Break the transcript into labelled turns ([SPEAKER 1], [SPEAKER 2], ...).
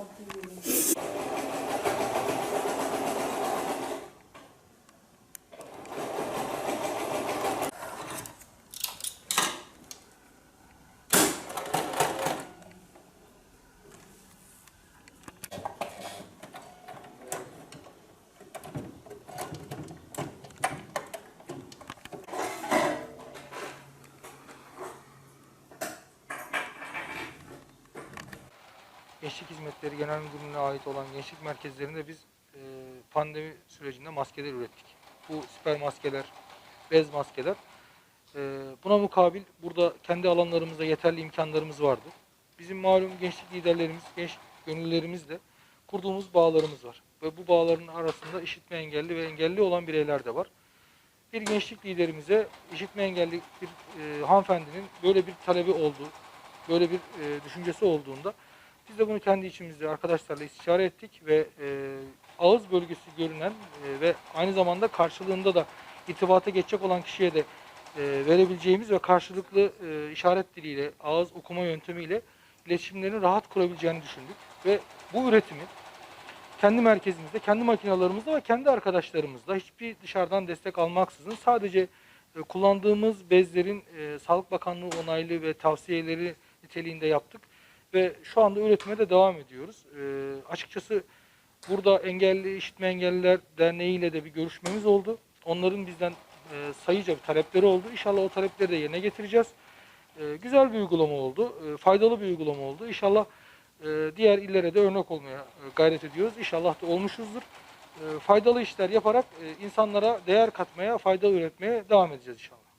[SPEAKER 1] tatlı yiyorum. Gençlik Hizmetleri Genel Müdürlüğü'ne ait olan gençlik merkezlerinde biz e, pandemi sürecinde maskeler ürettik. Bu siper maskeler, bez maskeler. E, buna mukabil burada kendi alanlarımızda yeterli imkanlarımız vardı. Bizim malum gençlik liderlerimiz, genç gönüllerimizle kurduğumuz bağlarımız var. Ve bu bağların arasında işitme engelli ve engelli olan bireyler de var. Bir gençlik liderimize işitme engelli bir e, hanımefendinin böyle bir talebi olduğu, böyle bir e, düşüncesi olduğunda biz de bunu kendi içimizde arkadaşlarla istişare ettik ve e, ağız bölgesi görünen e, ve aynı zamanda karşılığında da irtibata geçecek olan kişiye de e, verebileceğimiz ve karşılıklı e, işaret diliyle, ağız okuma yöntemiyle iletişimlerini rahat kurabileceğini düşündük. Ve bu üretimi kendi merkezimizde, kendi makinalarımızda ve kendi arkadaşlarımızla hiçbir dışarıdan destek almaksızın sadece e, kullandığımız bezlerin e, Sağlık Bakanlığı onaylı ve tavsiyeleri niteliğinde yaptık ve şu anda üretime de devam ediyoruz. E, açıkçası burada Engelli İşitme Engelliler Derneği ile de bir görüşmemiz oldu. Onların bizden e, sayıca bir talepleri oldu. İnşallah o talepleri de yerine getireceğiz. E, güzel bir uygulama oldu, e, faydalı bir uygulama oldu. İnşallah e, diğer illere de örnek olmaya e, gayret ediyoruz. İnşallah da olmuşuzdur. E, faydalı işler yaparak e, insanlara değer katmaya, fayda üretmeye devam edeceğiz inşallah.